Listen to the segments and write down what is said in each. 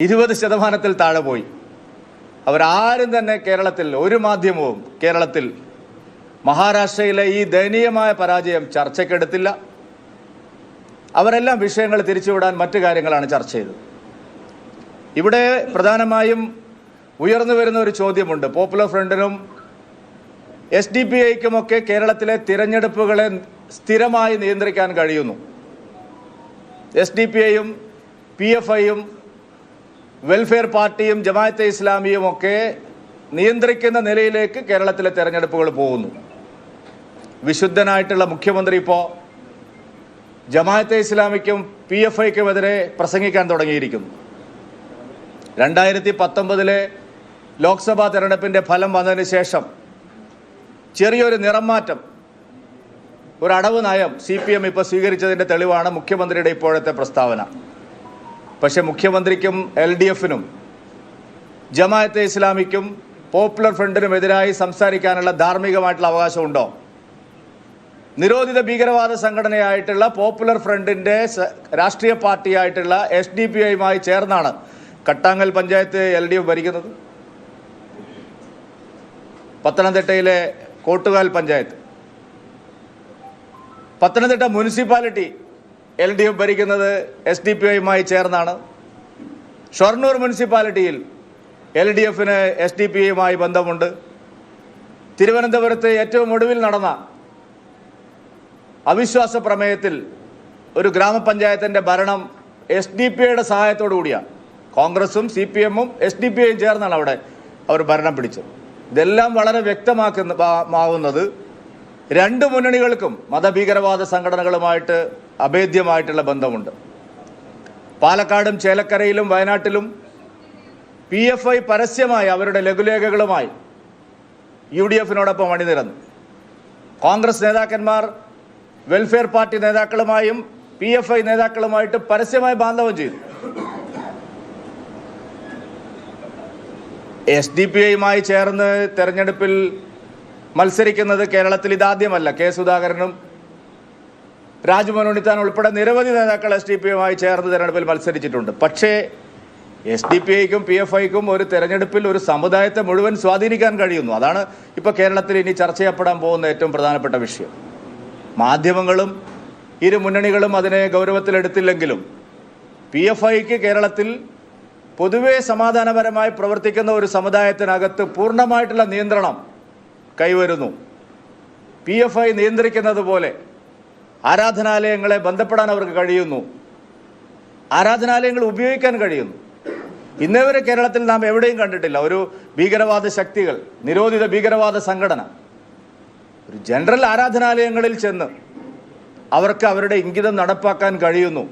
ഇരുപത് ശതമാനത്തിൽ താഴെ പോയി. അവരാരും തന്നെ കേരളത്തിൽ ഒരു മാധ്യമവും കേരളത്തിൽ മഹാരാഷ്ട്രയിലെ ഈ ദയനീയമായ പരാജയം ചർച്ചയ്ക്കെടുത്തില്ല. അവരെല്ലാം വിഷയങ്ങൾ തിരിച്ചുവിടാൻ മറ്റു കാര്യങ്ങളാണ് ചർച്ച ചെയ്തത്. ഇവിടെ പ്രധാനമായും ഉയർന്നു വരുന്ന ഒരു ചോദ്യമുണ്ട്. പോപ്പുലർ ഫ്രണ്ടിനും എസ് ഡി പി ഐക്കുമൊക്കെ കേരളത്തിലെ തിരഞ്ഞെടുപ്പുകളെ സ്ഥിരമായി നിയന്ത്രിക്കാൻ കഴിയുന്നു. എസ് ഡി പി ഐയും പി എഫ് ഐയും വെൽഫെയർ പാർട്ടിയും ജമാഅത്തെ ഇസ്ലാമിയും ഒക്കെ നിയന്ത്രിക്കുന്ന നിലയിലേക്ക് കേരളത്തിലെ തെരഞ്ഞെടുപ്പുകൾ പോകുന്നു. വിശുദ്ധനായിട്ടുള്ള മുഖ്യമന്ത്രി ഇപ്പോൾ ജമാഅത്തെ ഇസ്ലാമിക്കും പി എഫ് ഐക്കുമെതിരെ പ്രസംഗിക്കാൻ തുടങ്ങിയിരിക്കുന്നു. രണ്ടായിരത്തി പത്തൊമ്പതിലെ ലോക്സഭാ തെരഞ്ഞെടുപ്പിന്റെ ഫലം വന്നതിന് ശേഷം ചെറിയൊരു നിറം മാറ്റം ഒരു അടവ് നയം സി പി എം ഇപ്പോൾ സ്വീകരിച്ചതിന്റെ തെളിവാണ് മുഖ്യമന്ത്രിയുടെ ഇപ്പോഴത്തെ പ്രസ്താവന. പക്ഷേ മുഖ്യമന്ത്രിക്കും എൽ ഡി എഫിനും ജമാഅത്തെ ഇസ്ലാമിക്കും പോപ്പുലർ ഫ്രണ്ടിനും എതിരായി സംസാരിക്കാനുള്ള ധാർമ്മികമായിട്ടുള്ള അവകാശമുണ്ടോ? നിരോധിത ഭീകരവാദ സംഘടനയായിട്ടുള്ള പോപ്പുലർ ഫ്രണ്ടിന്റെ രാഷ്ട്രീയ പാർട്ടിയായിട്ടുള്ള എസ് ഡി പി ഐയുമായി ചേർന്നാണ് Kattangal panchayat L D F ഭരിക്കുന്നത്. പത്തനംതിട്ടയിലെ Kottukal panchayat. Pathanamthitta municipality L D F ഭരിക്കുന്നത് എസ് ഡി പി ഐയുമായി ചേർന്നാണ്. ഷൊർണൂർ മുനിസിപ്പാലിറ്റിയിൽ എൽ ഡി എഫിന് എസ് ഡി പി ഐയുമായി ബന്ധമുണ്ട്. തിരുവനന്തപുരത്ത് ഏറ്റവും ഒടുവിൽ നടന്ന അവിശ്വാസ പ്രമേയത്തിൽ ഒരു ഗ്രാമപഞ്ചായത്തിന്റെ ഭരണം എസ് ഡി പി ഐയുടെ സഹായത്തോടു കൂടിയാണ്. കോൺഗ്രസും സി പി എമ്മും എസ് ഡി പി ഐയും ചേർന്നാണ് അവിടെ അവർ ഭരണം പിടിച്ചത്. ഇതെല്ലാം വളരെ വ്യക്തമാക്കുന്ന മാവുന്നത് രണ്ട് മുന്നണികൾക്കും മതഭീകരവാദ സംഘടനകളുമായിട്ട് അഭേദ്യമായിട്ടുള്ള ബന്ധമുണ്ട്. പാലക്കാടും ചേലക്കരയിലും വയനാട്ടിലും പി എഫ് ഐ പരസ്യമായി അവരുടെ ലഘുലേഖകളുമായി യു ഡി എഫിനോടൊപ്പം അണിനിരന്നു. കോൺഗ്രസ് നേതാക്കന്മാർ വെൽഫെയർ പാർട്ടി നേതാക്കളുമായും പി എഫ് ഐ നേതാക്കളുമായിട്ട് പരസ്യമായി ബാന്ധവം ചെയ്തു. എസ് ഡി പി ഐയുമായി ചേർന്ന് തെരഞ്ഞെടുപ്പിൽ മത്സരിക്കുന്നത് കേരളത്തിൽ ഇതാദ്യമല്ല. കെ സുധാകരനും രാജ്മോഹൻ ഉണ്ണിത്താൻ ഉൾപ്പെടെ നിരവധി നേതാക്കൾ എസ് ഡി പി ഐയുമായി ചേർന്ന് തെരഞ്ഞെടുപ്പിൽ മത്സരിച്ചിട്ടുണ്ട്. പക്ഷേ എസ് ഡി പി ഐക്കും പി എഫ് ഐക്കും ഒരു തെരഞ്ഞെടുപ്പിൽ ഒരു സമുദായത്തെ മുഴുവൻ സ്വാധീനിക്കാൻ കഴിയുന്നു. അതാണ് ഇപ്പോൾ കേരളത്തിൽ ഇനി ചർച്ച ചെയ്യപ്പെടാൻ പോകുന്ന ഏറ്റവും പ്രധാനപ്പെട്ട വിഷയം. മാധ്യമങ്ങളും ഇരു മുന്നണികളും അതിനെ ഗൗരവത്തിലെടുത്തില്ലെങ്കിലും പി എഫ് ഐക്ക് കേരളത്തിൽ പൊതുവെ സമാധാനപരമായി പ്രവർത്തിക്കുന്ന ഒരു സമുദായത്തിനകത്ത് പൂർണമായിട്ടുള്ള നിയന്ത്രണം കൈവരുന്നു. പി എഫ് ഐ നിയന്ത്രിക്കുന്നത് പോലെ ആരാധനാലയങ്ങളെ ബന്ധപ്പെടാൻ അവർക്ക് കഴിയുന്നു. ആരാധനാലയങ്ങൾ ഉപയോഗിക്കാൻ കഴിയുന്നു. ഇന്നേവരെ കേരളത്തിൽ നാം എവിടെയും കണ്ടിട്ടില്ല. ഒരു ഭീകരവാദ ശക്തികൾ നിരോധിത ഭീകരവാദ സംഘടന. ഒരു ജനറൽ ആരാധനാലയങ്ങളിൽ ചെന്ന് അവർക്ക് അവരുടെ ഇംഗിതം നടപ്പാക്കാൻ കഴിയുന്നു.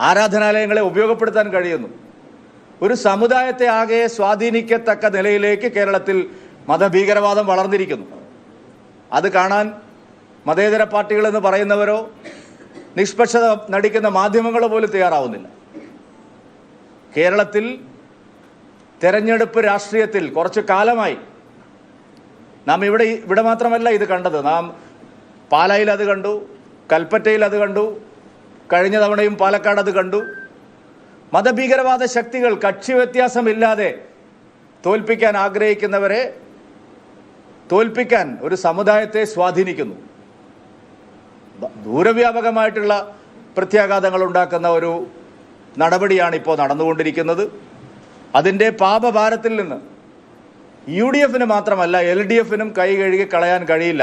ആരാധനാലയങ്ങളെ ഉപയോഗപ്പെടുത്താൻ കഴിയുന്നു. ഒരു സമുദായത്തെ ആകെ സ്വാധീനിക്കത്തക്ക നിലയിലേക്ക് കേരളത്തിൽ മതഭീകരവാദം വളർന്നിരിക്കുന്നു. അത് കാണാൻ മതേതര പാർട്ടികളെന്ന് പറയുന്നവരോ നിഷ്പക്ഷത നടിക്കുന്ന മാധ്യമങ്ങളോ പോലും തയ്യാറാവുന്നില്ല. കേരളത്തിൽ തെരഞ്ഞെടുപ്പ് രാഷ്ട്രീയത്തിൽ കുറച്ച് കാലമായി നാം ഇവിടെ ഇവിടെ മാത്രമല്ല ഇത് കണ്ടത്. നാം പാലായിൽ അത് കണ്ടു കൽപ്പറ്റയിൽ അത് കണ്ടു കഴിഞ്ഞ തവണയും പാലക്കാട് അത് കണ്ടു. മതഭീകരവാദ ശക്തികൾ കക്ഷി വ്യത്യാസമില്ലാതെ തോൽപ്പിക്കാൻ ആഗ്രഹിക്കുന്നവരെ തോൽപ്പിക്കാൻ ഒരു സമുദായത്തെ സ്വാധീനിക്കുന്നു. ദൂരവ്യാപകമായിട്ടുള്ള പ്രത്യാഘാതങ്ങൾ ഉണ്ടാക്കുന്ന ഒരു നടപടിയാണ് ഇപ്പോൾ നടന്നുകൊണ്ടിരിക്കുന്നത്. അതിന്റെ പാപഭാരത്തിൽ നിന്ന് യു ഡി എഫിന് മാത്രമല്ല എൽ ഡി എഫിനും കൈ കഴുകി കളയാൻ കഴിയില്ല.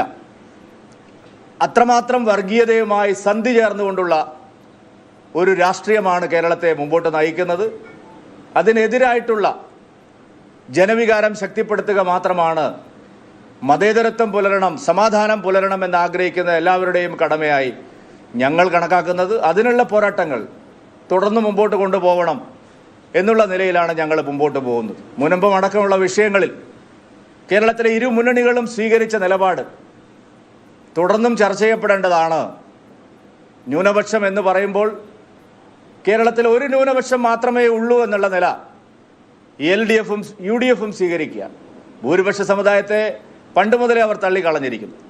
അത്രമാത്രം വർഗീയതയുമായി സന്ധി ചേർന്നുകൊണ്ടുള്ള ഒരു രാഷ്ട്രീയമാണ് കേരളത്തെ മുമ്പോട്ട് നയിക്കുന്നത്. അതിനെതിരായിട്ടുള്ള ജനവികാരം ശക്തിപ്പെടുത്തുക മാത്രമാണ് മതേതരത്വം പുലരണം സമാധാനം പുലരണം എന്ന് ആഗ്രഹിക്കുന്ന എല്ലാവരുടെയും കടമയായി ഞങ്ങൾ കണക്കാക്കുന്നത് അതിനുള്ള പോരാട്ടങ്ങൾ തുടർന്ന് മുമ്പോട്ട് കൊണ്ടുപോകണം എന്നുള്ള നിലയിലാണ് ഞങ്ങൾ മുമ്പോട്ട് പോകുന്നത്. മുനമ്പം അടക്കമുള്ള വിഷയങ്ങളിൽ കേരളത്തിലെ ഇരു മുന്നണികളും സ്വീകരിച്ച നിലപാട് തുടർന്നും ചർച്ച ചെയ്യപ്പെടേണ്ടതാണ്. ന്യൂനപക്ഷം എന്ന് പറയുമ്പോൾ കേരളത്തിൽ ഒരു ന്യൂനപക്ഷം മാത്രമേ ഉള്ളൂ എന്നുള്ള നില എൽ ഡി എഫും യു ഡി എഫും സ്വീകരിക്കുക. ഭൂരിപക്ഷ സമുദായത്തെ പണ്ട് മുതലേ അവർ തള്ളിക്കളഞ്ഞിരിക്കുന്നു.